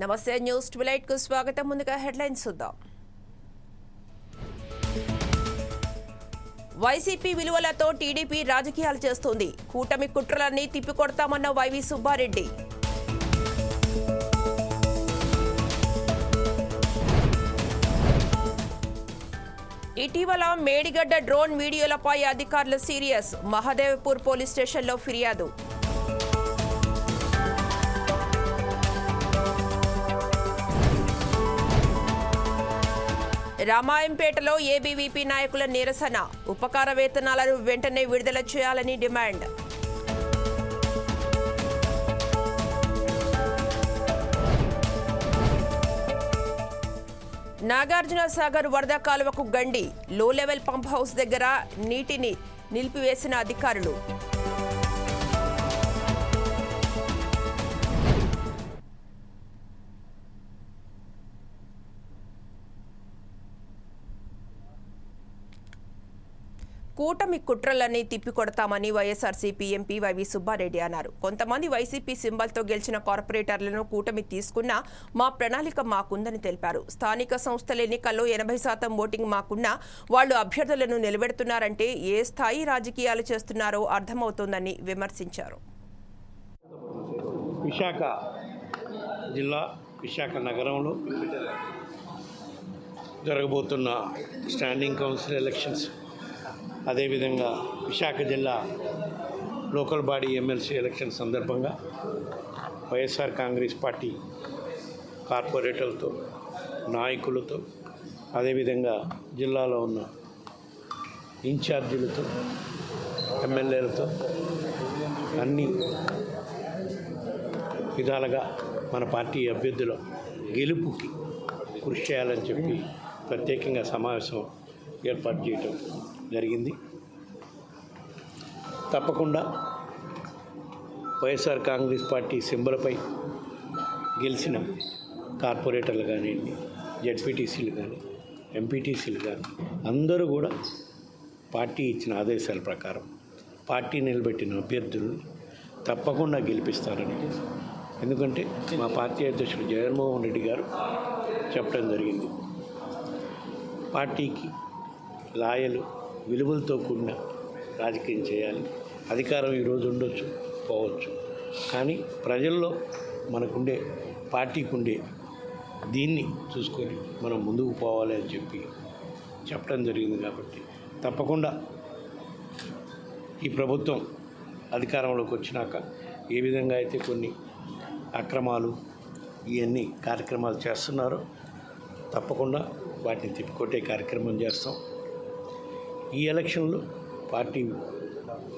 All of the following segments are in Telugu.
నమస్తే న్యూస్ ట్విలైట్కు స్వాగతం. ముందుగా హెడ్లైన్స్ చూద్దాం. వైసీపీ విలువలతో టీడీపీ రాజకీయాలు చేస్తోంది. కూటమి కుట్రలన్నీ తిప్పికొడతామన్న వైవి సుబ్బారెడ్డి. ఇటీవల మేడిగడ్డ డ్రోన్ వీడియోలపై అధికారులు సీరియస్. మహదేవ్పూర్ పోలీస్ స్టేషన్లో ఫిర్యాదు. రామాయంపేటలో ఏబీవీపీ నాయకుల నిరసన. ఉపకార వేతనాలను వెంటనే విడుదల చేయాలని డిమాండ్. నాగార్జున సాగర్ వరద కాలువకు గండి. లో లెవెల్ పంప్ హౌస్ దగ్గర నీటిని నిలిపివేసిన అధికారులు. కూటమి కుట్రలన్నీ తిప్పికొడతామని వైఎస్ఆర్సీపీ ఎంపీ వైవి సుబ్బారెడ్డి అన్నారు. కొంతమంది వైసీపీ సింబల్తో గెలిచిన కార్పొరేటర్లను కూటమి తీసుకున్నా మా ప్రణాళిక మాకుందని తెలిపారు. స్థానిక సంస్థల ఎన్నికల్లో ఎనభై శాతం ఓటింగ్ మాకున్నా వాళ్ళు అభ్యర్థులను నిలబెడుతున్నారంటే ఏ స్థాయి రాజకీయాలు చేస్తున్నారో అర్థమవుతోందని విమర్శించారు. విశాఖ జిల్లా విశాఖ నగరంలో జరగబోతున్న స్టాండింగ్ కౌన్సిల్ ఎలక్షన్స్ అదేవిధంగా విశాఖ జిల్లా లోకల్ బాడీ ఎమ్మెల్సీ ఎలక్షన్ సందర్భంగా వైఎస్ఆర్ కాంగ్రెస్ పార్టీ కార్పొరేటర్లతో నాయకులతో అదేవిధంగా జిల్లాలో ఉన్న ఇన్ఛార్జీలతో ఎమ్మెల్యేలతో అన్ని విధాలుగా మన పార్టీ అభ్యర్థుల గెలుపుకి కృషి చేయాలని చెప్పి ప్రత్యేకంగా సమావేశం ఏర్పాటు చేయటం జరిగింది. తప్పకుండా వైఎస్ఆర్ కాంగ్రెస్ పార్టీ సింబలపై గెలిచిన కార్పొరేటర్లు కానివ్వండి జడ్పీటీసీలు కానీ ఎంపీటీసీలు కానీ అందరూ కూడా పార్టీ ఇచ్చిన ఆదేశాల ప్రకారం పార్టీ నిలబెట్టిన అభ్యర్థులను తప్పకుండా గెలిపిస్తారని. ఎందుకంటే మా పార్టీ అధ్యక్షుడు జగన్మోహన్ రెడ్డి గారు చెప్పడం జరిగింది. పార్టీకి లాయలు విలువలతో కూడిన రాజకీయం చేయాలి. అధికారం ఈరోజు ఉండొచ్చు పోవచ్చు. కానీ ప్రజల్లో మనకుండే పార్టీకి ఉండే దీన్ని చూసుకొని మనం ముందుకు పోవాలి అని చెప్పి చెప్పడం జరిగింది కాబట్టి తప్పకుండా ఈ ప్రభుత్వం అధికారంలోకి వచ్చినాక ఏ విధంగా అయితే కొన్ని అక్రమాలు ఇవన్నీ కార్యక్రమాలు చేస్తున్నారో తప్పకుండా వాటిని తిప్పికొట్టే కార్యక్రమం చేస్తాం. ఈ ఎలక్షన్లో పార్టీ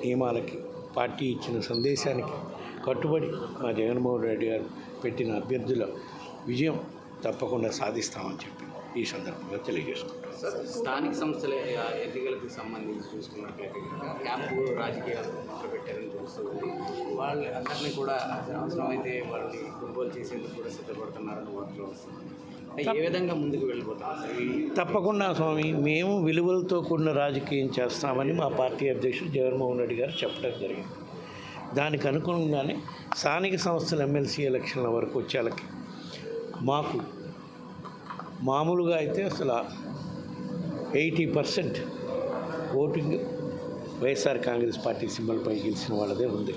నియమాలకి పార్టీ ఇచ్చిన సందేశానికి కట్టుబడి మా జగన్మోహన్ రెడ్డి గారు పెట్టిన అభ్యర్థుల విజయం తప్పకుండా సాధిస్తామని చెప్పి ఈ సందర్భంగా తెలియజేసుకుంటాం స్థానిక సంస్థల ఎన్నికలకు సంబంధించి చూసుకున్నట్లయితే క్యాంప్ రాజకీయాలు పెట్టారని తెలుస్తుంది. వాళ్ళందరినీ కూడా అవసరమైతే వాళ్ళని కొనుగోలు చేసేందుకు కూడా సిద్ధపడుతున్నారని వార్తలు వస్తుంది ఏ విధంగా ముందుకు వెళ్ళిపోతాం? తప్పకుండా స్వామి మేము విలువలతో కూడిన రాజకీయం చేస్తామని మా పార్టీ అధ్యక్షుడు జగన్మోహన్ రెడ్డి గారు చెప్పడం జరిగింది. దానికి అనుగుణంగానే స్థానిక సంస్థల ఎమ్మెల్సీ ఎలక్షన్ల వరకు వచ్చేళ్ళకి మాకు మామూలుగా అయితే అసలు eighty percent voting YSR Congress party సింబల్పై గెలిచిన వాళ్ళదే ఉంది.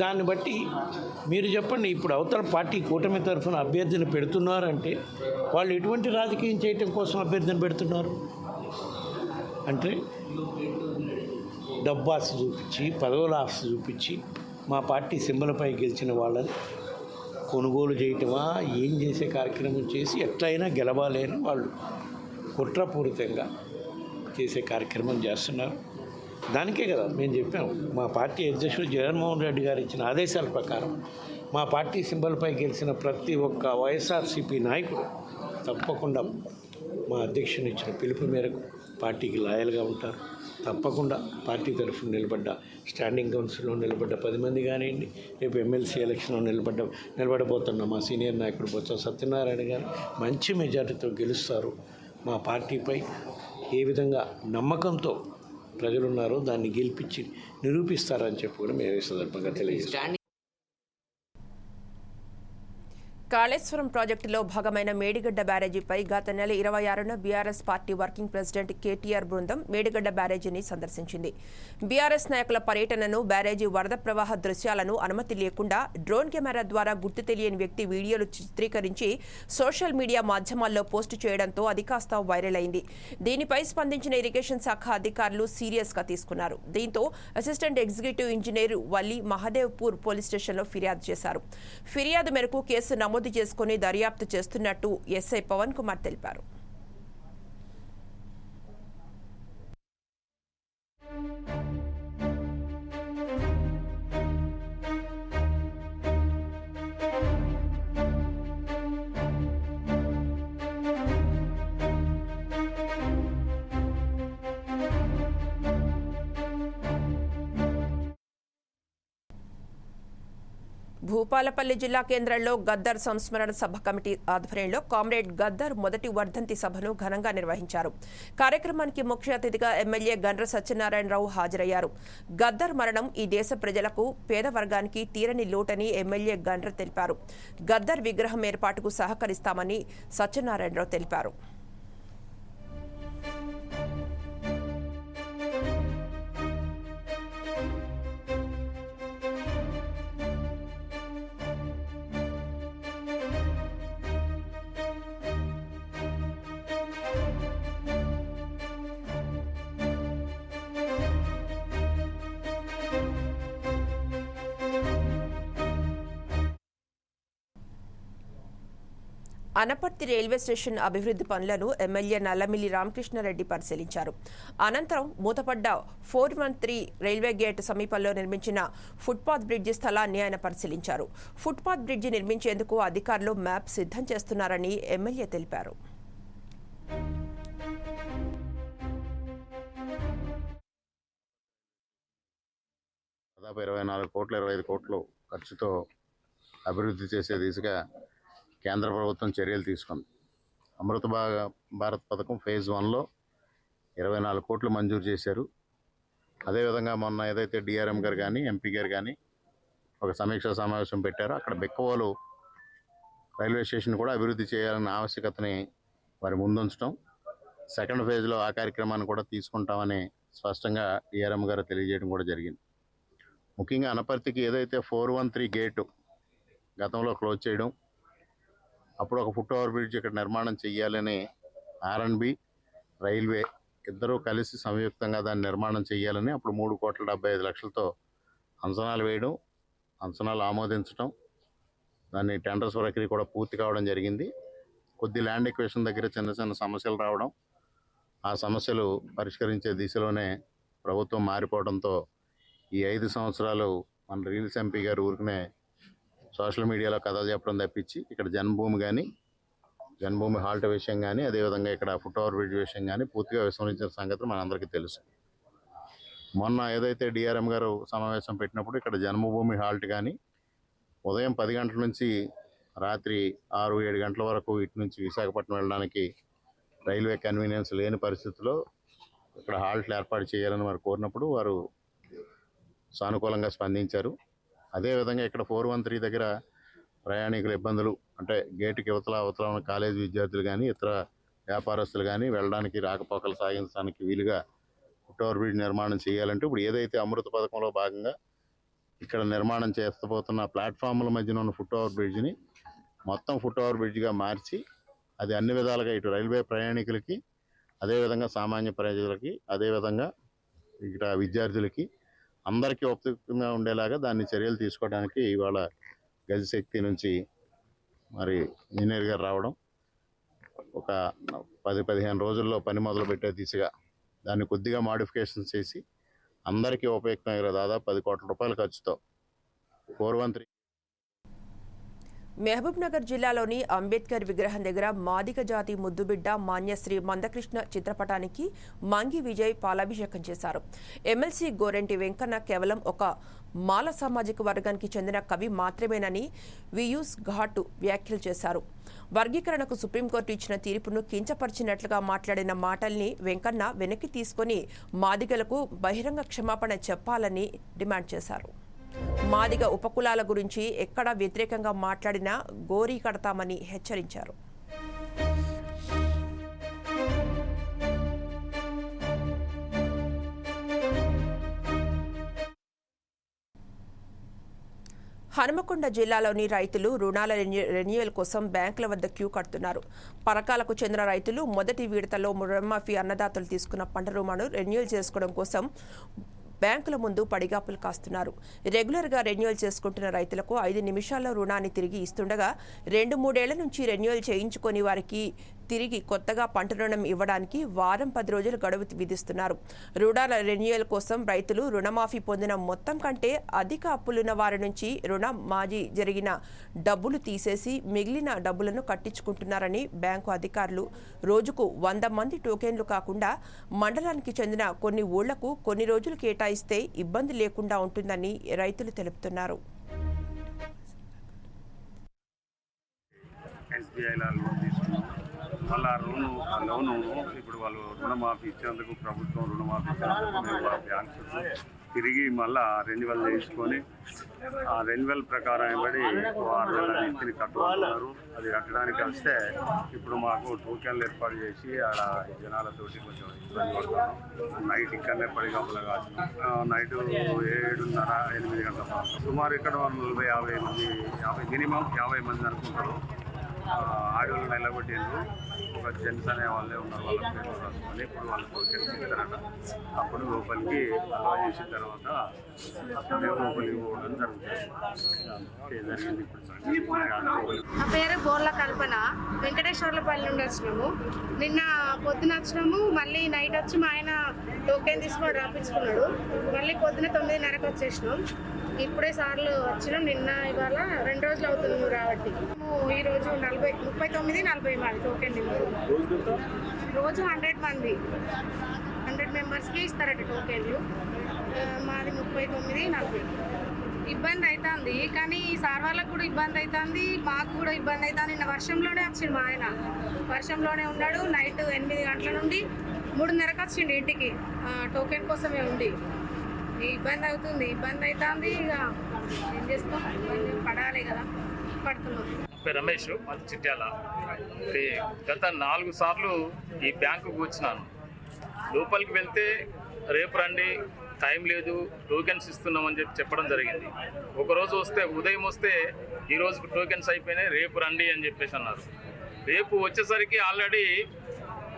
దాన్ని బట్టి మీరు చెప్పండి ఇప్పుడు అవతల పార్టీ కూటమి తరఫున అభ్యర్థిని పెడుతున్నారంటే వాళ్ళు ఎటువంటి రాజకీయం చేయటం కోసం అభ్యర్థిని పెడుతున్నారు? అంటే డబ్బు ఆశ చూపించి పదవుల ఆశ చూపించి మా పార్టీ సింబలపై గెలిచిన వాళ్ళని కొనుగోలు చేయటమా ఏం చేసే కార్యక్రమం చేసి ఎట్లయినా గెలవాలి అని వాళ్ళు కుట్రపూరితంగా చేసే కార్యక్రమం చేస్తున్నారు. దానికే కదా మేము చెప్పాము మా పార్టీ అధ్యక్షుడు జగన్మోహన్ రెడ్డి గారు ఇచ్చిన ఆదేశాల ప్రకారం మా పార్టీ సింబల్పై గెలిచిన ప్రతి ఒక్క వైఎస్ఆర్సీపీ నాయకుడు తప్పకుండా మా అధ్యక్షుని ఇచ్చిన పిలుపు మేరకు పార్టీకి లాయల్గా ఉంటారు. తప్పకుండా పార్టీ తరఫున నిలబడ్డ స్టాండింగ్ కౌన్సిల్లో నిలబడ్డ పది మంది కానివ్వండి రేపు ఎమ్మెల్సీ ఎలక్షన్లో నిలబడ్డ నిలబడబోతున్న మా సీనియర్ నాయకుడు బొత్స సత్యనారాయణ గారు మంచి మెజార్టీతో గెలుస్తారు. మా పార్టీపై ఏ విధంగా నమ్మకంతో ప్రజలున్నారో దాన్ని గెలిపించి నిరూపిస్తారని చెప్పి కూడా మేము ఈ సందర్భంగా తెలియజేస్తాం స్టాండింగ్ కాళేశ్వరం ప్రాజెక్టులో భాగమైన మేడిగడ్డ బ్యారేజీపై గత నెల ఇరవై ఆరున BRS party working president KTR బృందం మేడిగడ్డ బ్యారేజీని సందర్శించింది. బీఆర్ఎస్ నాయకుల పర్యటనను బ్యారేజీ వరద ప్రవాహ దృశ్యాలను అనుమతి లేకుండా డ్రోన్ కెమెరా ద్వారా గుర్తు తెలియని వ్యక్తి వీడియోలు చిత్రీకరించి సోషల్ మీడియా మాధ్యమాల్లో పోస్టు చేయడంతో అది కాస్త వైరల్ అయింది. దీనిపై స్పందించిన ఇరిగేషన్ శాఖ అధికారులు సీరియస్గా తీసుకున్నారు. దీంతో assistant executive engineer Valli Mahadevpur police స్టేషన్లో ఫిర్యాదు చేశారు. ఫిర్యాదు మేరకు కేసు నమోదు చేసుకుని దర్యాప్తు చేస్తున్నట్టు ఎస్ఐ పవన్ కుమార్ తెలిపారు. భూపాలపల్లి జిల్లా కేంద్రంలో గద్దర్ సంస్మరణ సభ కమిటీ ఆధ్వర్యంలో కామ్రేడ్ గద్దర్ మొదటి వర్ధంతి సభను ఘనంగా నిర్వహించారు. కార్యక్రమానికి ముఖ్య అతిథిగా ఎమ్మెల్యే గండ్ర సత్యనారాయణరావు హాజరయ్యారు. గద్దర్ మరణం ఈ దేశ ప్రజలకు పేద వర్గానికి తీరని లోటని ఎమ్మెల్యే గండ్ర తెలిపారు. గద్దర్ విగ్రహం ఏర్పాటుకు సహకరిస్తామని సత్యనారాయణరావు తెలిపారు. అనపర్తి రైల్వే స్టేషన్ అభివృద్ధి పనులను ఎమ్మెల్యే నల్లమిల్లి రామకృష్ణారెడ్డి పరిశీలించారు. అనంతరం మూతపడ్డ four one three railway gate సమీపంలో నిర్మించిన ఫుట్పాత్ బ్రిడ్జి స్థలాన్ని ఆయన పరిశీలించారు. ఫుట్పాత్ బ్రిడ్జి నిర్మించేందుకు అధికారులు మ్యాప్ సిద్ధం చేస్తున్నారని ఎమ్మెల్యే తెలిపారు. దాదాపు ఇరవై నాలుగు కోట్లు ఇరవై ఐదు కోట్లు ఖర్చుతో అభివృద్ధి చేసే దిశగా కేంద్ర ప్రభుత్వం చర్యలు తీసుకుంది. అమృత భాగ భారత్ పథకం ఫేజ్ వన్లో ఇరవై నాలుగు కోట్లు మంజూరు చేశారు. అదేవిధంగా మొన్న ఏదైతే డిఆర్ఎం గారు కానీ ఎంపీ గారు కానీ ఒక సమీక్షా సమావేశం పెట్టారో అక్కడ బెక్కవోలు రైల్వే స్టేషన్ కూడా అభివృద్ధి చేయాలన్న ఆవశ్యకతని వారి ముందుంచడం సెకండ్ ఫేజ్లో ఆ కార్యక్రమాన్ని కూడా తీసుకుంటామని స్పష్టంగా డిఆర్ఎం గారు తెలియజేయడం కూడా జరిగింది. ముఖ్యంగా అనపర్తికి ఏదైతే ఫోర్ వన్ త్రీ గేటు గతంలో క్లోజ్ చేయడం అప్పుడు ఒక ఫుట్ ఓవర్ బ్రిడ్జ్ ఇక్కడ నిర్మాణం చేయాలని ఆర్ఎన్బి రైల్వే ఇద్దరూ కలిసి సంయుక్తంగా దాన్ని నిర్మాణం చేయాలని అప్పుడు మూడు కోట్ల డెబ్బై ఐదు లక్షలతో అంచనాలు వేయడం అంచనాలు ఆమోదించడం దాన్ని టెండర్స్ ప్రక్రియ కూడా పూర్తి కావడం జరిగింది. కొద్ది ల్యాండ్ ఎక్వేషన్ దగ్గర చిన్న చిన్న సమస్యలు రావడం ఆ సమస్యలు పరిష్కరించే దిశలోనే ప్రభుత్వం మారిపోవడంతో ఈ ఐదు సంవత్సరాలు మన రీల్స్ ఎంపీ గారు ఊరికనే సోషల్ మీడియాలో కథ చెప్పడం తప్పించి ఇక్కడ జన్మభూమి కానీ జన్మభూమి హాల్ట్ విషయం కానీ అదేవిధంగా ఇక్కడ ఫుట్ ఓవర్ బ్రిడ్జ్ విషయం కానీ పూర్తిగా విస్మరించిన సంగతి మనందరికీ తెలుసు. మొన్న ఏదైతే డిఆర్ఎం గారు సమావేశం పెట్టినప్పుడు ఇక్కడ జన్మభూమి హాల్ట్ కానీ ఉదయం పది గంటల నుంచి రాత్రి ఆరు ఏడు గంటల వరకు ఇటు నుంచి విశాఖపట్నం వెళ్ళడానికి రైల్వే కన్వీనియన్స్ లేని పరిస్థితిలో ఇక్కడ హాల్ట్లు ఏర్పాటు చేయాలని వారు కోరినప్పుడు వారు సానుకూలంగా స్పందించారు. అదేవిధంగా ఇక్కడ ఫోర్ వన్ త్రీ దగ్గర ప్రయాణికుల ఇబ్బందులు అంటే గేటుకి ఇవతల అవతల ఉన్న కాలేజీ విద్యార్థులు కానీ ఇతర వ్యాపారస్తులు కానీ వెళ్ళడానికి రాకపోకలు సాగించడానికి వీలుగా ఫుట్ఓవర్ బ్రిడ్జ్ నిర్మాణం చేయాలంటే ఇప్పుడు ఏదైతే అమృత పథకంలో భాగంగా ఇక్కడ నిర్మాణం చేస్తబోతున్న ప్లాట్ఫామ్ల మధ్యన ఉన్న ఫుట్ఓవర్ బ్రిడ్జ్ని మొత్తం ఫుట్ఓవర్ బ్రిడ్జ్గా మార్చి అది అన్ని విధాలుగా ఇటు రైల్వే ప్రయాణికులకి అదేవిధంగా సామాన్య ప్రజలకి అదేవిధంగా ఇక్కడ విద్యార్థులకి అందరికీ ఉపయుక్తంగా ఉండేలాగా దాన్ని చర్యలు తీసుకోవడానికి ఇవాళ గజశక్తి నుంచి మరి ఇంజనీర్ గారు రావడం. ఒక పది పదిహేను రోజుల్లో పని మొదలు పెట్టే దిశగా దాన్ని కొద్దిగా మాడిఫికేషన్ చేసి అందరికీ ఉపయుక్తమయ్యే దాదాపు పది కోట్ల రూపాయల ఖర్చుతో. ఫోర్ వన్ త్రీ మహబూబ్నగర్ జిల్లాలోని అంబేద్కర్ విగ్రహం దగ్గర మాదిక జాతి ముద్దుబిడ్డ మాన్యశ్రీ మందకృష్ణ చిత్రపటానికి మంగి విజయ్ పాలాభిషేకం చేశారు. ఎమ్మెల్సీ గోరెంటి వెంకన్న కేవలం ఒక మాల సామాజిక వర్గానికి చెందిన కవి మాత్రమేనని వియూస్ ఘాటు వ్యాఖ్యలు చేశారు. వర్గీకరణకు సుప్రీంకోర్టు ఇచ్చిన తీర్పును కించపరిచినట్లుగా మాట్లాడిన మాటల్ని వెంకన్న వెనక్కి తీసుకొని మాదిగలకు బహిరంగ క్షమాపణ చెప్పాలని డిమాండ్ చేశారు. మాదిగ ఉపకులాల గురించి ఎక్కడ వ్యతిరేకంగా మాట్లాడినా గోరీ కడతామని హెచ్చరించారు. హనుమకొండ జిల్లాలోని రైతులు రుణాల రెన్యువల్ కోసం బ్యాంకుల వద్ద క్యూ కడుతున్నారు. పరకాలకు చెందిన రైతులు మొదటి విడతలో రుణమాఫీ అన్నదాతలు తీసుకున్న పంట రుణాను రెన్యువల్ చేసుకోవడం కోసం బ్యాంకుల ముందు పడిగాపులు కాస్తున్నారు. రెగ్యులర్గా రెన్యువల్ చేసుకుంటున్న రైతులకు ఐదు నిమిషాల్లో రుణాన్ని తిరిగి ఇస్తుండగా రెండు మూడేళ్ళ నుంచి రెన్యువల్ చేయించుకొని వారికి తిరిగి కొత్తగా పంట రుణం ఇవ్వడానికి వారం పది రోజులు గడువు విధిస్తున్నారు. రుణాల రెన్యువల్ కోసం రైతులు రుణమాఫీ పొందిన మొత్తం కంటే అధిక అప్పులున్న వారి నుంచి రుణం మాజీ జరిగిన డబ్బులు తీసేసి మిగిలిన డబ్బులను కట్టించుకుంటున్నారని బ్యాంకు అధికారులు. రోజుకు వంద మంది టోకెన్లు కాకుండా మండలానికి చెందిన కొన్ని ఊళ్ళకు కొన్ని రోజులు కేటాయి కేటాయిస్తే ఇబ్బంది లేకుండా ఉంటుందని రైతులు తెలుపుతున్నారు. ఎస్బీఐ మళ్ళీ ఆ లోను ఆ లోను ఇప్పుడు వాళ్ళు రుణమాఫీ ఇచ్చేందుకు ప్రభుత్వం రుణమాఫీ ఇచ్చేందుకు మేము ఆ తిరిగి మళ్ళా రెన్యువల్ చేసుకొని ఆ రెన్యువల్ ప్రకారం బడి ఆరు ఇంటిని కట్టుకుంటున్నారు. అది కట్టడానికి వస్తే ఇప్పుడు మాకు టోకెన్లు ఏర్పాటు చేసి ఆడ జనాలతోటి కొంచెం ఇబ్బంది పడతాం. నైట్ ఇక్కడనే పడిగంపలు కాదు నైట్ ఏడున్నర ఎనిమిది గంటల సుమారు ఇక్కడ నలభై యాభై మంది యాభై మినిమం యాభై మంది అనుకుంటారు. ఆడవాళ్ళు నిలబెట్టిండ్రు ఒక జెంట్స్ అనే వాళ్ళే ఉన్నారు వాళ్ళ పేరు రాసుకొని. ఇప్పుడు వాళ్ళు ఇస్తారట అప్పుడు లోపలికి అలా చేసిన తర్వాత మేము లోపలికి పోవడం జరుగుతుంది. జరిగింది ఇప్పుడు నా పేరు బోర్ల కల్పన. వెంకటేశ్వర్లపల్లి నుండి వచ్చినాము. నిన్న పొద్దున వచ్చినాము మళ్ళీ నైట్ వచ్చి మా ఆయన టోకెన్ తీసుకొని రాపించుకున్నాడు. మళ్ళీ పొద్దున తొమ్మిదిన్నరకు వచ్చేసినాం. ఇప్పుడే సార్లు వచ్చినాం నిన్న ఇవాళ రెండు రోజులు అవుతుంది నువ్వు రాబట్టి మేము ఈరోజు నలభై ముప్పై తొమ్మిది నలభై మాది టోకెన్ రోజు హండ్రెడ్ మంది. హండ్రెడ్ మెంబర్స్కి ఇస్తారట టోకెన్లు మాది ముప్పై తొమ్మిది నలభై. ఇబ్బంది అవుతుంది కానీ సార్ వాళ్ళకు కూడా ఇబ్బంది అవుతుంది మాకు కూడా ఇబ్బంది అవుతుంది నిన్న వర్షంలోనే వచ్చిండు మా ఆయన. వర్షంలోనే ఉన్నాడు నైట్ ఎనిమిది గంటల నుండి మూడున్నరకు వచ్చిండు ఇంటికి. టోకెన్ కోసమే ఉండి. ఇబ్బంది అవుతుంది ఇబ్బంది అవుతుంది ఇక ఏం చేస్తాం? ఇబ్బంది పడాలి కదా పడుతున్నాం. పేరు రమేష్ మళ్ళీ చిట్యాల. గత నాలుగు సార్లు ఈ బ్యాంకుకు వచ్చినాను. లోపలికి వెళ్తే రేపు రండి టైం లేదు టోకెన్స్ ఇస్తున్నామని చెప్పి చెప్పడం జరిగింది. ఒకరోజు వస్తే ఉదయం వస్తే ఈ రోజుకు టోకెన్స్ అయిపోయినాయి రేపు రండి అని చెప్పేసి అన్నారు. రేపు వచ్చేసరికి ఆల్రెడీ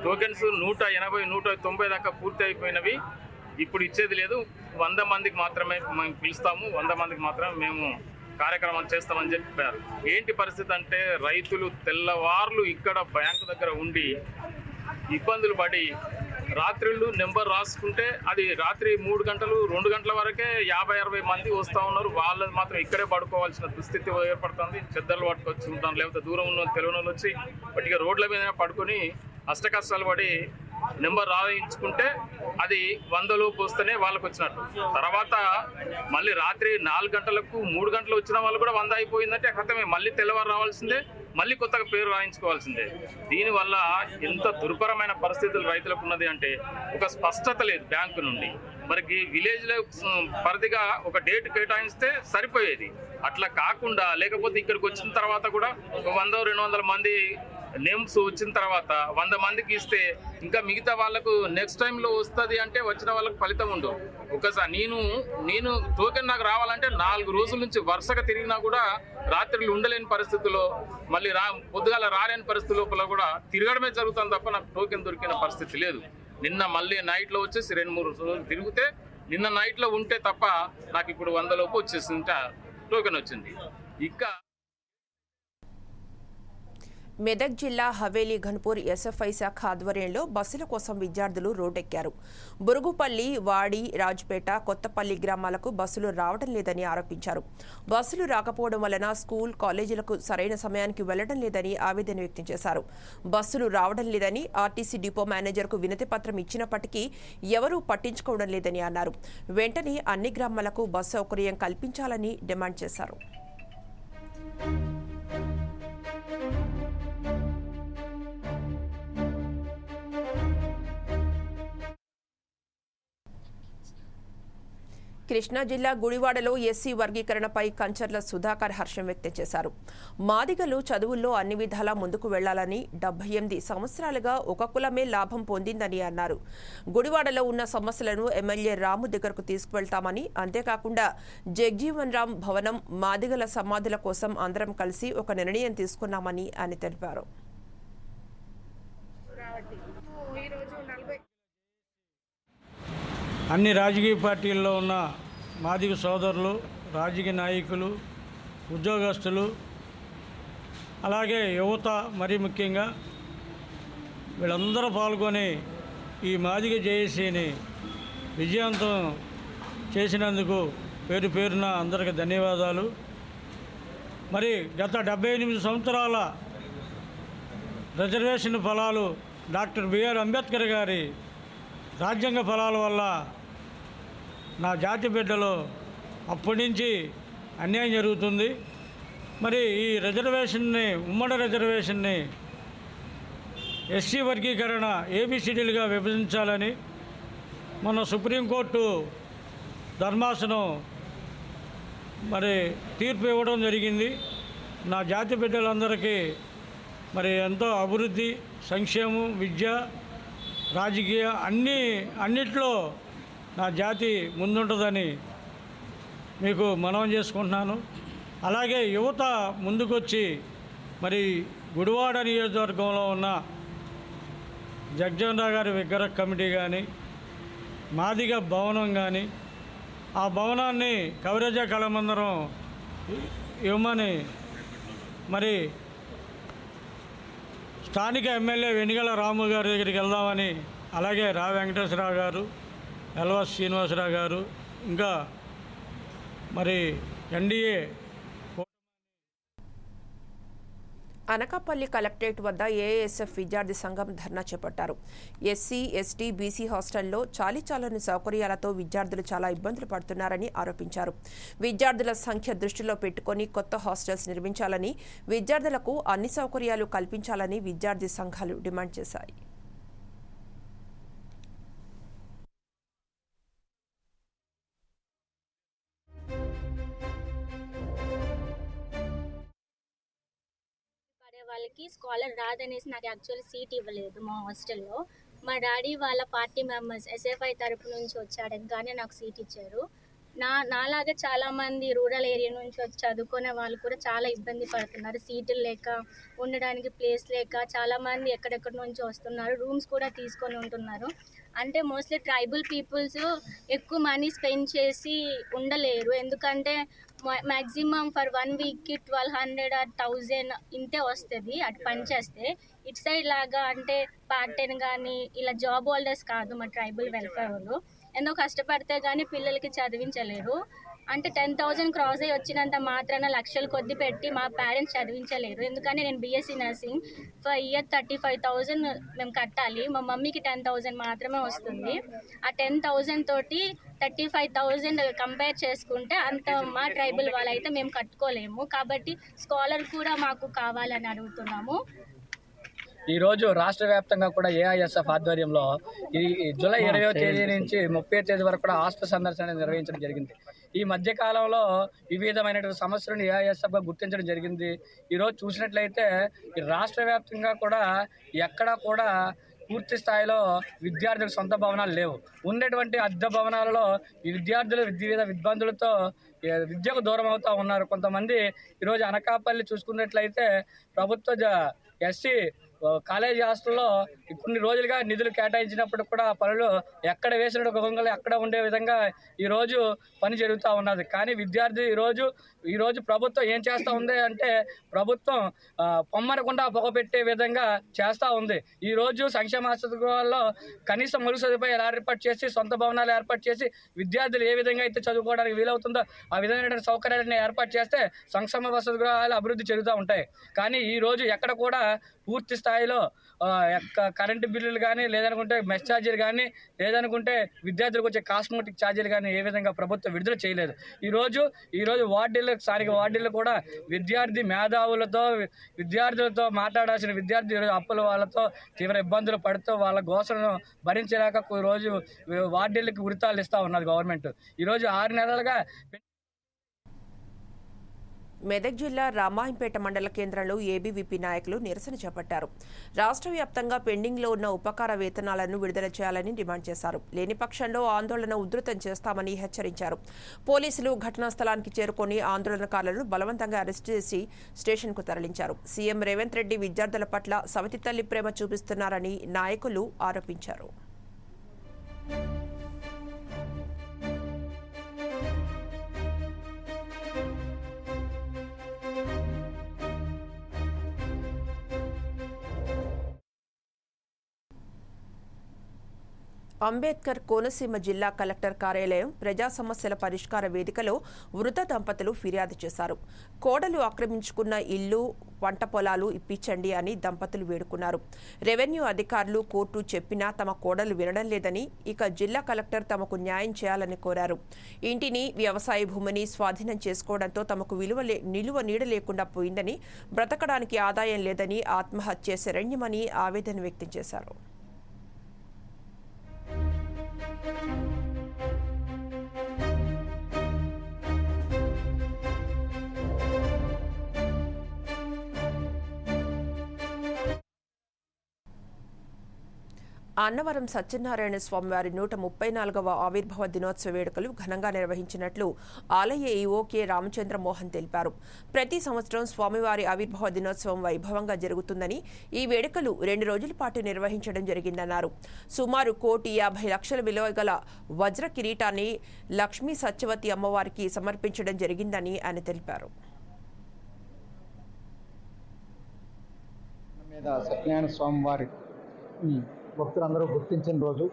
టోకెన్స్ నూట ఎనభై నూట తొంభై దాకా పూర్తి అయిపోయినవి. ఇప్పుడు ఇచ్చేది లేదు. వంద మందికి మాత్రమే మేము పిలుస్తాము. వంద మందికి మాత్రమే మేము కార్యక్రమాలు చేస్తామని చెప్పారు. ఏంటి పరిస్థితి అంటే రైతులు తెల్లవార్లు ఇక్కడ బ్యాంకు దగ్గర ఉండి ఇబ్బందులు పడి రాత్రిళ్ళు నెంబర్ రాసుకుంటే అది రాత్రి మూడు గంటలు రెండు గంటల వరకే యాభై అరవై మంది వస్తూ ఉన్నారు. వాళ్ళని మాత్రం ఇక్కడే పడుకోవాల్సిన దుస్థితి ఏర్పడుతుంది. చెద్దలు పట్టుకొచ్చి ఉంటాను లేకపోతే దూరం ఉన్న తెలియని వచ్చి వాటికి రోడ్ల మీద పడుకొని అష్టకష్టాలు పడి నెంబర్ రాయించుకుంటే అది వందలోపు వస్తేనే వాళ్ళకు వచ్చినట్టు. తర్వాత మళ్ళీ రాత్రి నాలుగు గంటలకు మూడు గంటలు వచ్చిన వాళ్ళు కూడా వంద అయిపోయిందంటే ఖతమే మళ్ళీ తెల్లవారు రావాల్సిందే మళ్ళీ కొత్తగా పేరు రాయించుకోవాల్సిందే. దీనివల్ల ఎంత దుర్భరమైన పరిస్థితులు రైతులకు ఉన్నది అంటే ఒక స్పష్టత లేదు బ్యాంకు నుండి. మరికి విలేజ్లో పరిధిగా ఒక డేట్ కేటాయిస్తే సరిపోయేది. అట్లా కాకుండా లేకపోతే ఇక్కడికి వచ్చిన తర్వాత కూడా ఒక వంద రెండు వందల మంది నేమ్స్ వచ్చిన తర్వాత వంద మందికి ఇస్తే ఇంకా మిగతా వాళ్ళకు నెక్స్ట్ టైంలో వస్తుంది అంటే వచ్చిన వాళ్ళకి ఫలితం ఉండదు ఒకసారి నేను నేను టోకెన్ నాకు రావాలంటే నాలుగు రోజుల నుంచి వరుసగా తిరిగినా కూడా రాత్రులు ఉండలేని పరిస్థితుల్లో మళ్ళీ రా పొద్దుగాల రాలేని పరిస్థితి లోపల కూడా తిరగడమే జరుగుతుంది తప్ప నాకు టోకెన్ దొరికిన పరిస్థితి లేదు. నిన్న మళ్ళీ నైట్లో వచ్చేసి రెండు మూడు రోజులు తిరిగితే నిన్న నైట్లో ఉంటే తప్ప నాకు ఇప్పుడు వంద లోపు టోకెన్ వచ్చింది. ఇంకా మెదక్ జిల్లా హవేలీ ఘన్పూర్ ఎస్ఎఫ్ఐ శాఖ ఆధ్వర్యంలో బస్సుల కోసం విద్యార్థులు రోడ్డెక్కారు. బురుగుపల్లి వాడి రాజ్పేట కొత్తపల్లి గ్రామాలకు బస్సులు రావడం లేదని ఆరోపించారు. బస్సులు రాకపోవడం వలన స్కూల్ కాలేజీలకు సరైన సమయానికి వెళ్ళడం లేదని ఆవేదన వ్యక్తం చేశారు. బస్సులు రావడం లేదని ఆర్టీసీ డిపో మేనేజర్కు వినతి పత్రం ఇచ్చినప్పటికీ ఎవరూ పట్టించుకోవడం లేదని అన్నారు. వెంటనే అన్ని గ్రామాలకు బస్సు సౌకర్యం కల్పించాలని డిమాండ్ చేశారు. కృష్ణా జిల్లా గుడివాడలో ఎస్సీ వర్గీకరణపై కంచర్ల సుధాకర్ హర్షం వ్యక్తం చేశారు. మాదిగలు చదువుల్లో అన్ని విధాలా ముందుకు వెళ్ళాలని డెబ్బై ఎనిమిది సంవత్సరాలుగా ఒక కులమే లాభం పొందిందని అన్నారు. గుడివాడలో ఉన్న సమస్యలను ఎమ్మెల్యే రాము దగ్గరకు తీసుకువెళ్తామని అంతేకాకుండా జగ్జీవన్ రామ్ భవనం మాదిగల సమాధుల కోసం అందరం కలిసి ఒక నిర్ణయం తీసుకున్నామని ఆయన తెలిపారు. అన్ని రాజకీయ పార్టీల్లో ఉన్న మాదిగ సోదరులు రాజకీయ నాయకులు ఉద్యోగస్తులు అలాగే యువత మరీ ముఖ్యంగా వీళ్ళందరూ పాల్గొని ఈ మాదిగ జేఏసీని విజయవంతం చేసినందుకు పేరు పేరున అందరికి ధన్యవాదాలు. మరి గత డెబ్బై ఎనిమిది సంవత్సరాల రిజర్వేషన్ ఫలాలు డాక్టర్ బిఆర్ అంబేద్కర్ గారి రాజ్యాంగ ఫలాల వల్ల నా జాతి బిడ్డలు అప్పటి నుంచి అన్యాయం జరుగుతుంది. మరి ఈ రిజర్వేషన్ని ఉమ్మడి రిజర్వేషన్ని ఎస్సీ వర్గీకరణ ఏబిసిడీలుగా విభజించాలని మన సుప్రీంకోర్టు ధర్మాసనం మరి తీర్పు ఇవ్వడం జరిగింది. నా జాతి బిడ్డలందరికీ మరి ఎంతో అభివృద్ధి సంక్షేమం విద్య రాజకీయ అన్ని అన్నిట్లో నా జాతి ముందుంటుందని మీకు మనవం చేసుకుంటున్నాను. అలాగే యువత ముందుకొచ్చి మరి గుడివాడ నియోజకవర్గంలో ఉన్న జగజీవన్ రావు గారి విగ్రహ కమిటీ కానీ మాదిగ భవనం కానీ ఆ భవనాన్ని కవరేజ కళమందరం ఇవ్వమని మరి స్థానిక ఎమ్మెల్యే వెనిగల రాము గారి దగ్గరికి వెళ్దామని అలాగే రా వెంకటేశ్వరరావు గారు ఎల్వస్ శ్రీనివాసరావు గారు ఇంకా మరి ఎన్డీఏ అనకాపల్లి కలెక్టరేట్ వద్ద ఏఎస్ఎఫ్ విద్యార్థి సంఘం ధర్నా చేపట్టారు. ఎస్సీ ఎస్టీ బీసీ హాస్టల్లో చాలీచాలని సౌకర్యాలతో విద్యార్థులు చాలా ఇబ్బందులు పడుతున్నారని ఆరోపించారు. విద్యార్థుల సంఖ్య దృష్టిలో పెట్టుకొని కొత్త హాస్టల్స్ నిర్మించాలని విద్యార్థులకు అన్ని సౌకర్యాలు కల్పించాలని విద్యార్థి సంఘాలు డిమాండ్ చేశాయి. వాళ్ళకి స్కాలర్ రాదనేసి నాకు యాక్చువల్ సీట్ ఇవ్వలేదు మా హాస్టల్లో. మా డాడీ వాళ్ళ పార్టీ మెంబర్స్ ఎస్ఎఫ్ఐ తరపు నుంచి వచ్చాడని కానీ నాకు సీట్ ఇచ్చారు. నా నాలాగే చాలామంది రూరల్ ఏరియా నుంచి వచ్చి చదువుకునే వాళ్ళు కూడా చాలా ఇబ్బంది పడుతున్నారు. సీట్లు లేక ఉండడానికి ప్లేస్ లేక చాలామంది ఎక్కడెక్కడి నుంచి వస్తున్నారు రూమ్స్ కూడా తీసుకొని ఉంటున్నారు. అంటే మోస్ట్లీ ట్రైబల్ పీపుల్స్ ఎక్కువ మనీ స్పెండ్ చేసి ఉండలేరు. ఎందుకంటే మ్యాక్సిమం ఫర్ వన్ వీక్కి ట్వెల్వ్ హండ్రెడ్ ఆర్ థౌజండ్ ఇంతే వస్తుంది అటు పని చేస్తే ఇటు సైడ్ లాగా అంటే పార్ట్ టైం కానీ ఇలా జాబ్ హోల్డర్స్ కాదు మా ట్రైబల్ వెల్ఫేర్ వాళ్ళు. ఎంతో కష్టపడితే కానీ పిల్లలకి చదివించలేరు. అంటే టెన్ థౌజండ్ క్రాస్ అయ్యి వచ్చినంత మాత్రాన లక్షలు కొద్ది పెట్టి మా పేరెంట్స్ చదివించలేరు. ఎందుకంటే నేను BSc nursing for year thirty five thousand మేము కట్టాలి. మా మమ్మీకి టెన్ థౌజండ్ మాత్రమే వస్తుంది. ఆ టెన్ థౌజండ్ తోటి థర్టీ ఫైవ్ థౌజండ్ కంపేర్ చేసుకుంటే అంత మా ట్రైబల్ వాళ్ళైతే మేము కట్టుకోలేము. కాబట్టి స్కాలర్ కూడా మాకు కావాలని అడుగుతున్నాము. ఈరోజు రాష్ట్ర వ్యాప్తంగా కూడా ఏఐఎస్ఎఫ్ ఆధ్వర్యంలో ఈ ఈ జూలై ఇరవై తేదీ నుంచి ముప్పై తేదీ వరకు కూడా హాస్టల్ సందర్శన నిర్వహించడం జరిగింది. ఈ మధ్య కాలంలో వివిధమైనటువంటి సమస్యలను ఏఐఎస్ఎఫ్గా గుర్తించడం జరిగింది. ఈరోజు చూసినట్లయితే ఈ రాష్ట్ర వ్యాప్తంగా కూడా ఎక్కడా కూడా పూర్తి స్థాయిలో విద్యార్థులకు సొంత భవనాలు లేవు. ఉన్నటువంటి అద్దె భవనాలలో ఈ విద్యార్థులు వివిధ ఇబ్బందులతో ఏ, విద్యకు దూరం అవుతూ ఉన్నారు. కొంతమంది ఈరోజు అనకాపల్లి చూసుకున్నట్లయితే ప్రభుత్వ ఎస్సీ కాలేజీ హాస్టల్లో కొన్ని రోజులుగా నిధులు కేటాయించినప్పుడు కూడా పనులు ఎక్కడ వేసిన గొంగలు ఎక్కడ ఉండే విధంగా ఈరోజు పని జరుగుతూ ఉన్నది. కానీ విద్యార్థి ఈరోజు ఈరోజు ప్రభుత్వం ఏం చేస్తూ ఉంది అంటే ప్రభుత్వం పొమ్మనకుండా పొగపెట్టే విధంగా చేస్తూ ఉంది. ఈరోజు సంక్షేమ వసతి గృహాల్లో కనీసం మరుగు సదుపాయాలు ఏర్పాటు చేసి సొంత భవనాలు ఏర్పాటు చేసి విద్యార్థులు ఏ విధంగా అయితే చదువుకోవడానికి వీలవుతుందో ఆ విధమైన సౌకర్యాలను ఏర్పాటు చేస్తే సంక్షేమ వసతి గృహాలు అభివృద్ధి చెందుతూ ఉంటాయి. కానీ ఈ రోజు ఎక్కడ కూడా పూర్తి స్థాయిలో కరెంటు బిల్లులు కానీ లేదనుకుంటే మెస్ ఛార్జీలు కానీ లేదనుకుంటే విద్యార్థులకు వచ్చే కాస్మెటిక్ ఛార్జీలు కానీ ఏ విధంగా ప్రభుత్వం విడుదల చేయలేదు. ఈరోజు ఈరోజు వార్డీలకు స్థానిక వార్డీలు కూడా విద్యార్థి మేధావులతో విద్యార్థులతో మాట్లాడాల్సిన విద్యార్థి ఈరోజు అప్పుల వాళ్ళతో తీవ్ర ఇబ్బందులు పడుతూ వాళ్ళ గోసలను భరించలేక రోజు వార్డులకు ఉరితాలు ఇస్తా ఉన్నది గవర్నమెంట్. ఈరోజు ఆరు నెలలుగా మెదక్ జిల్లా రామాయంపేట మండల కేంద్రంలో ఏబీవీపీ నాయకులు నిరసన చేపట్టారు. రాష్ట్ర వ్యాప్తంగా పెండింగ్లో ఉన్న ఉపకార వేతనాలను విడుదల చేయాలని డిమాండ్ చేశారు. లేని పక్షంలో ఆందోళన ఉధృతం చేస్తామని హెచ్చరించారు. పోలీసులు ఘటనా స్థలానికి చేరుకొని ఆందోళనకారులను బలవంతంగా అరెస్టు చేసి స్టేషన్కు తరలించారు. సీఎం రేవంత్ రెడ్డి విద్యార్థుల పట్ల సవతి తల్లి ప్రేమ చూపిస్తున్నారని నాయకులు ఆరోపించారు. అంబేద్కర్ కోనసీమ జిల్లా కలెక్టర్ కార్యాలయం ప్రజా సమస్యల పరిష్కార వేదికలో వృద్ధ దంపతులు ఫిర్యాదు చేశారు. కోడలు ఆక్రమించుకున్న ఇల్లు పంట పొలాలు ఇప్పించండి అని దంపతులు వేడుకున్నారు. రెవెన్యూ అధికారులు కోర్టు చెప్పినా తమ కోడలు వినడం లేదని ఇక జిల్లా కలెక్టర్ తమకు న్యాయం చేయాలని కోరారు. ఇంటిని వ్యవసాయ భూమిని స్వాధీనం చేసుకోవడంతో తమకు విలువ నిలువ నీడ లేకుండా పోయిందని బ్రతకడానికి ఆదాయం లేదని ఆత్మహత్య శరణ్యమని ఆవేదన వ్యక్తం చేశారు. thank you అన్నవరం సత్యనారాయణ స్వామివారి నూట ముప్పై నాలుగవ ఆవిర్భావ దినోత్సవ వేడుకలు ఘనంగా నిర్వహించినట్లు ఆలయ ఈవో కె రామచంద్ర మోహన్ తెలిపారు. ప్రతి సంవత్సరం స్వామివారి ఆవిర్భావ దినోత్సవం వైభవంగా జరుగుతుందని ఈ వేడుకలు రెండు రోజుల పాటు నిర్వహించడం జరిగిందన్నారు. సుమారు కోటి యాభై లక్షల విలువ గల వజ్ర కిరీటాన్ని లక్ష్మీ సత్యవతి అమ్మవారికి సమర్పించడం జరిగిందని ఆయన తెలిపారు. మీద సత్యనారాయణ స్వామి వారి భక్తులందరూ గుర్తించిన రోజు.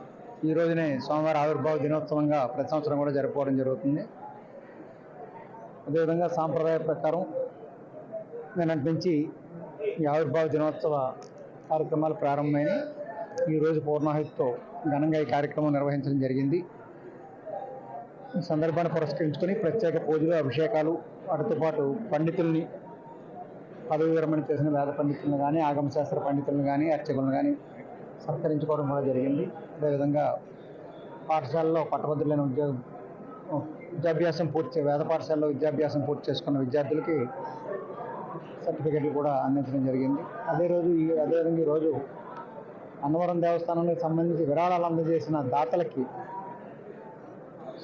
ఈ రోజునే స్వామివారి ఆవిర్భావ దినోత్సవంగా ప్రతి సంవత్సరం కూడా జరుపుకోవడం జరుగుతుంది. అదేవిధంగా సాంప్రదాయ ప్రకారం నిన్నటి నుంచి ఈ ఆవిర్భావ దినోత్సవ కార్యక్రమాలు ప్రారంభమైన ఈరోజు పూర్ణాహుతితో ఘనంగా ఈ కార్యక్రమం నిర్వహించడం జరిగింది. ఈ సందర్భాన్ని పురస్కరించుకొని ప్రత్యేక పూజలు అభిషేకాలు వాటితో పాటు పండితుల్ని పదవి విరమణ చేసిన వేద పండితులను కానీ ఆగమశాస్త్ర పండితులను కానీ అర్చకులను కానీ సత్కరించుకోవడం కూడా జరిగింది. అదేవిధంగా పాఠశాలలో పట్టభద్రులైన ఉద్యోగం విద్యాభ్యాసం పూర్తి వేద పాఠశాలలో విద్యాభ్యాసం పూర్తి చేసుకున్న విద్యార్థులకి సర్టిఫికెట్లు కూడా అందించడం జరిగింది. అదే రోజు ఈ అదేవిధంగా ఈరోజు అన్నవరం దేవస్థానానికి సంబంధించి విరాళాలు అందజేసిన దాతలకి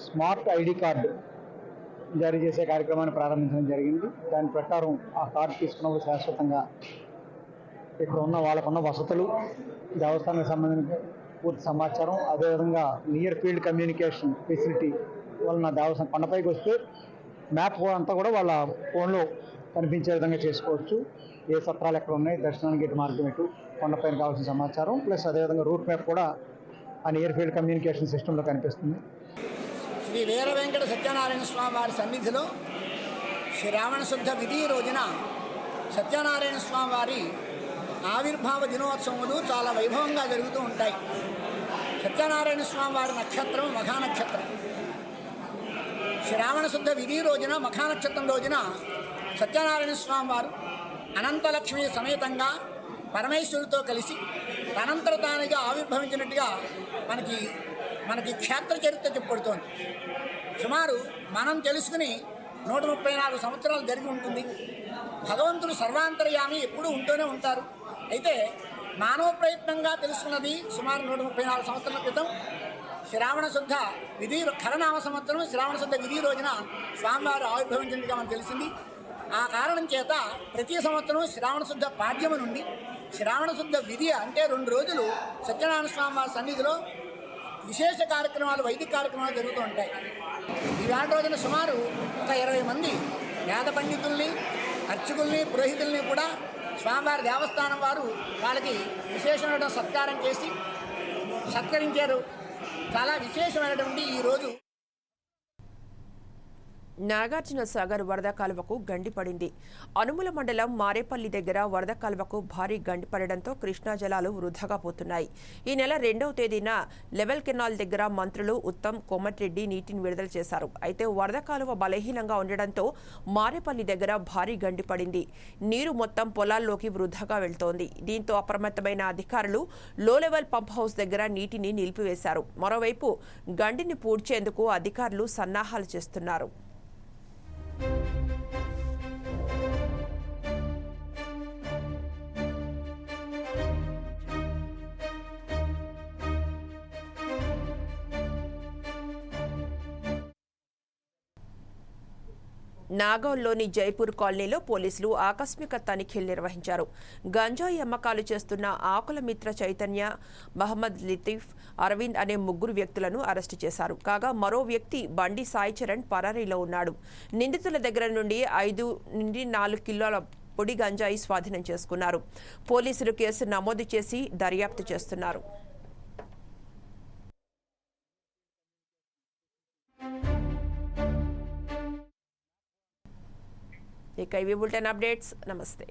స్మార్ట్ ఐడి కార్డు జారీ చేసే కార్యక్రమాన్ని ప్రారంభించడం జరిగింది. దాని ప్రకారం ఆ కార్డు తీసుకున్నప్పుడు శాశ్వతంగా ఇక్కడ ఉన్న వాళ్ళకున్న వసతులు దేవస్థానానికి సంబంధించిన పూర్తి సమాచారం అదేవిధంగా నియర్ ఫీల్డ్ కమ్యూనికేషన్ ఫెసిలిటీ వలన దేవస్థానం కొండపైకి వస్తే మ్యాప్ అంతా కూడా వాళ్ళ ఫోన్లో కనిపించే విధంగా చేసుకోవచ్చు. ఏ సత్రాలు ఎక్కడ ఉన్నాయి దర్శనానికి ఎటు మార్గం ఎటు కొండపైన కావాల్సిన సమాచారం ప్లస్ అదేవిధంగా రూట్ మ్యాప్ కూడా ఆ నియర్ ఫీల్డ్ కమ్యూనికేషన్ సిస్టంలో కనిపిస్తుంది. శ్రీ వీర వెంకట సత్యనారాయణ స్వామి వారి సన్నిధిలో రావణ శుద్ధ విధి రోజున సత్యనారాయణ స్వామి వారి ఆవిర్భావ దినోత్సవములు చాలా వైభవంగా జరుగుతూ ఉంటాయి. సత్యనారాయణ స్వామి వారి నక్షత్రం మఖానక్షత్రం శ్రావణ శుద్ధ విధి రోజున మఖానక్షత్రం రోజున సత్యనారాయణ స్వామి వారు అనంతలక్ష్మి సమేతంగా పరమేశ్వరుడితో కలిసి తనంతర తానుగా ఆవిర్భవించినట్టుగా మనకి మనకి క్షేత్ర చరిత్ర చెప్పబడుతోంది. సుమారు మనం తెలుసుకుని నూట ముప్పై నాలుగు సంవత్సరాలు జరిగి ఉంటుంది. భగవంతుడు సర్వాంతర్యామి ఎప్పుడూ ఉంటూనే ఉంటారు. అయితే మానవ ప్రయత్నంగా తెలుసుకున్నది సుమారు నూట ముప్పై నాలుగు సంవత్సరాల క్రితం శ్రావణ శుద్ధ విధి ఖరనామ సంవత్సరం శ్రావణ శుద్ధ విధి రోజున స్వామివారు ఆవిర్భవించినట్టుగా మనకు తెలిసింది. ఆ కారణం చేత ప్రతి సంవత్సరం శ్రావణ శుద్ధ పాడ్యము నుండి శ్రావణ శుద్ధ విధి అంటే రెండు రోజులు సత్యనారాయణ స్వామి వారి సన్నిధిలో విశేష కార్యక్రమాలు వైదిక కార్యక్రమాలు జరుగుతూ ఉంటాయి. ఈవేళ రోజున సుమారు ఒక ఇరవై మంది వేద పండితుల్ని అర్చకుల్ని పురోహితుల్ని కూడా స్వామివారి దేవస్థానం వారు వాళ్ళకి విశేషమైన సత్కారం చేసి సత్కరించారు. చాలా విశేషమైనటువంటి ఈరోజు నాగార్జున సాగర్ వరద కాలువకు గండిపడింది అనుముల మండలం మారేపల్లి దగ్గర వరద కాలువకు భారీ గండిపడడంతో కృష్ణా జలాలు వృధాగా పోతున్నాయి. ఈ నెల రెండవ తేదీన లెవెల్ కెనాల్ దగ్గర మంత్రులు ఉత్తమ్ కోమటిరెడ్డి నీటిని విడుదల చేశారు. అయితే వరద కాలువ బలహీనంగా ఉండడంతో మారేపల్లి దగ్గర భారీ గండిపడింది నీరు మొత్తం పొలాల్లోకి వృధాగా వెళ్తోంది. దీంతో అప్రమత్తమైన అధికారులు లో లెవెల్ పంప్ హౌస్ దగ్గర నీటిని నిలిపివేశారు. మరోవైపు గండిని పూడ్చేందుకు అధికారులు సన్నాహాలు చేస్తున్నారు. you నాగౌల్లోని జైపూర్ కాలనీలో పోలీసులు ఆకస్మిక తనిఖీలు నిర్వహించారు. గంజాయి అమ్మకాలు చేస్తున్న ఆకుల మిత్ర చైతన్య మహమ్మద్ లితీఫ్ అరవింద్ అనే ముగ్గురు వ్యక్తులను అరెస్టు చేశారు. కాగా మరో వ్యక్తి బండి సాయి చరణ్ పరారీలో ఉన్నాడు. నిందితుల దగ్గర నుండి ఐదు నుండి నాలుగు కిలోల పొడి గంజాయి స్వాధీనం చేసుకున్నారు. పోలీసులు కేసు నమోదు చేసి దర్యాప్తు చేస్తున్నారు. ఇక ఇవి బులెటిన్ అప్డేట్స్ నమస్తే